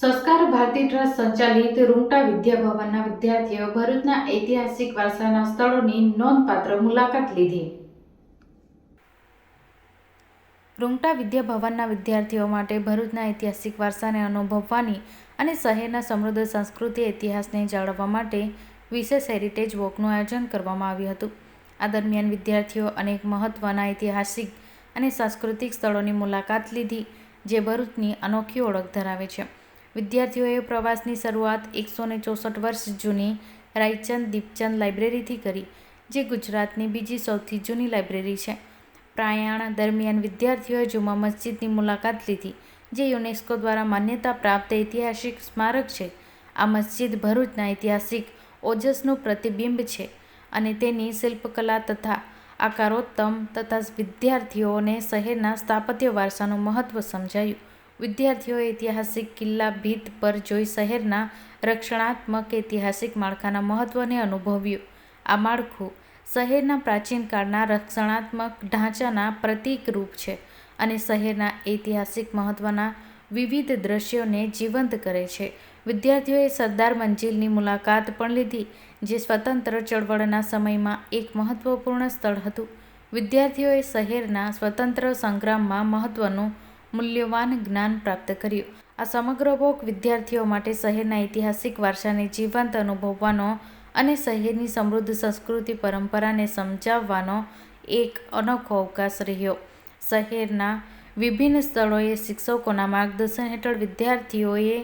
સંસ્કાર ભારતી ટ્રસ્ટ સંચાલિત રૂંગટા વિદ્યાભવનના વિદ્યાર્થીઓ ભરૂચના ઐતિહાસિક વારસાના સ્થળોની નોંધપાત્ર મુલાકાત લીધી. રૂંગટા વિદ્યાભવનના વિદ્યાર્થીઓ માટે ભરૂચના ઐતિહાસિક વારસાને અનુભવવાની અને શહેરના સમૃદ્ધ સંસ્કૃતિ ઇતિહાસને જાળવવા માટે વિશેષ હેરિટેજ વોકનું આયોજન કરવામાં આવ્યું હતું. આ દરમિયાન વિદ્યાર્થીઓ અનેક મહત્ત્વના ઐતિહાસિક અને સાંસ્કૃતિક સ્થળોની મુલાકાત લીધી, જે ભરૂચની અનોખી ઓળખ ધરાવે છે. વિદ્યાર્થીઓએ પ્રવાસની શરૂઆત એકસો ને ચોસઠ વર્ષ જૂની રાયચંદ દીપચંદ લાઇબ્રેરીથી કરી, જે ગુજરાતની બીજી સૌથી જૂની લાઇબ્રેરી છે. પ્રયાણ દરમિયાન વિદ્યાર્થીઓએ જુમા મસ્જિદની મુલાકાત લીધી, જે યુનેસ્કો દ્વારા માન્યતા પ્રાપ્ત ઐતિહાસિક સ્મારક છે. આ મસ્જિદ ભરૂચના ઐતિહાસિક ઓજસનું પ્રતિબિંબ છે અને તેની શિલ્પકલા તથા આકારોત્તમ તથા વિદ્યાર્થીઓને શહેરના સ્થાપત્ય વારસાનું મહત્ત્વ સમજાયું. વિદ્યાર્થીઓએ ઐતિહાસિક કિલ્લા ભીત પર જોઈ શહેરના રક્ષણાત્મક ઐતિહાસિક માળખાના મહત્ત્વને અનુભવ્યું. આ માળખું શહેરના પ્રાચીન કાળના રક્ષણાત્મક ઢાંચાના પ્રતીકરૂપ છે અને શહેરના ઐતિહાસિક મહત્ત્વના વિવિધ દ્રશ્યોને જીવંત કરે છે. વિદ્યાર્થીઓએ સરદાર મંજિલની મુલાકાત પણ લીધી, જે સ્વતંત્ર ચળવળના સમયમાં એક મહત્ત્વપૂર્ણ સ્થળ હતું. વિદ્યાર્થીઓએ શહેરના સ્વતંત્ર સંગ્રામમાં મહત્ત્વનું મૂલ્યવાન જ્ઞાન પ્રાપ્ત કર્યું. આ સમગ્ર ભોગ વિદ્યાર્થીઓ માટે શહેરના ઐતિહાસિક વારસાને જીવંત અનુભવવાનો અને શહેરની સમૃદ્ધ સંસ્કૃતિ પરંપરાને સમજાવવાનો એક અનોખો અવકાશ રહ્યો. શહેરના વિભિન્ન સ્થળોએ શિક્ષકોના માર્ગદર્શન હેઠળ વિદ્યાર્થીઓએ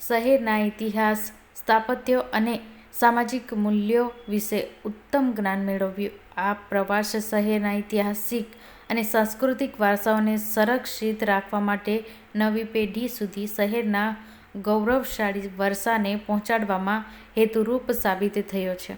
શહેરના ઇતિહાસ સ્થાપત્ય અને સામાજિક મૂલ્યો વિશે ઉત્તમ જ્ઞાન મેળવ્યું. આ પ્રવાસ શહેરના ઐતિહાસિક અને સાંસ્કૃતિક વારસાઓને સંરક્ષિત રાખવા માટે નવી પેઢી સુધી શહેરના ગૌરવશાળી વારસાને પહોંચાડવામાં હેતુરૂપ સાબિત થયો છે.